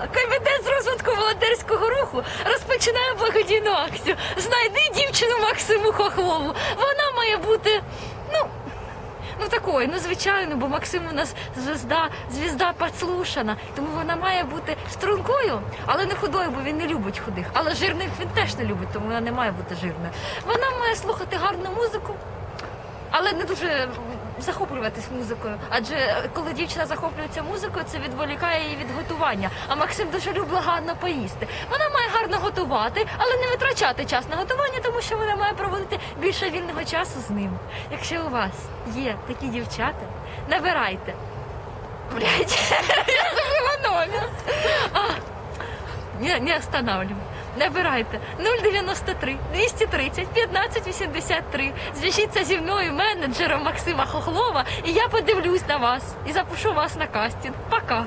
комітет з розвитку волонтерського руху розпочинає благодійну акцію. Знайди дівчину Максиму Хохлову. Вона має бути, ну. Ну такою, ну звичайно, бо Максим у нас звезда, звізда підслушана, тому вона має бути стрункою, але не худою, бо він не любить худих. Але жирних він теж не любить, тому вона не має бути жирною. Вона має слухати гарну музику, але не дуже захоплюватись музикою. Адже е, коли дівчина захоплюється музикою, це відволікає її від готування. А Максим дуже любить гарно поїсти. Вона має гарно готувати, але не витрачати час на готування, тому що вона має проводити більше вільного часу з ним. Якщо у вас є такі дівчата, набирайте. Блять, я забула номер. А, не, не останавливаем. Набирайте 093 230 15 83. Зв'яжіться зі мною, менеджером Максима Хохлова, і я подивлюсь на вас і запишу вас на кастинг. Пока.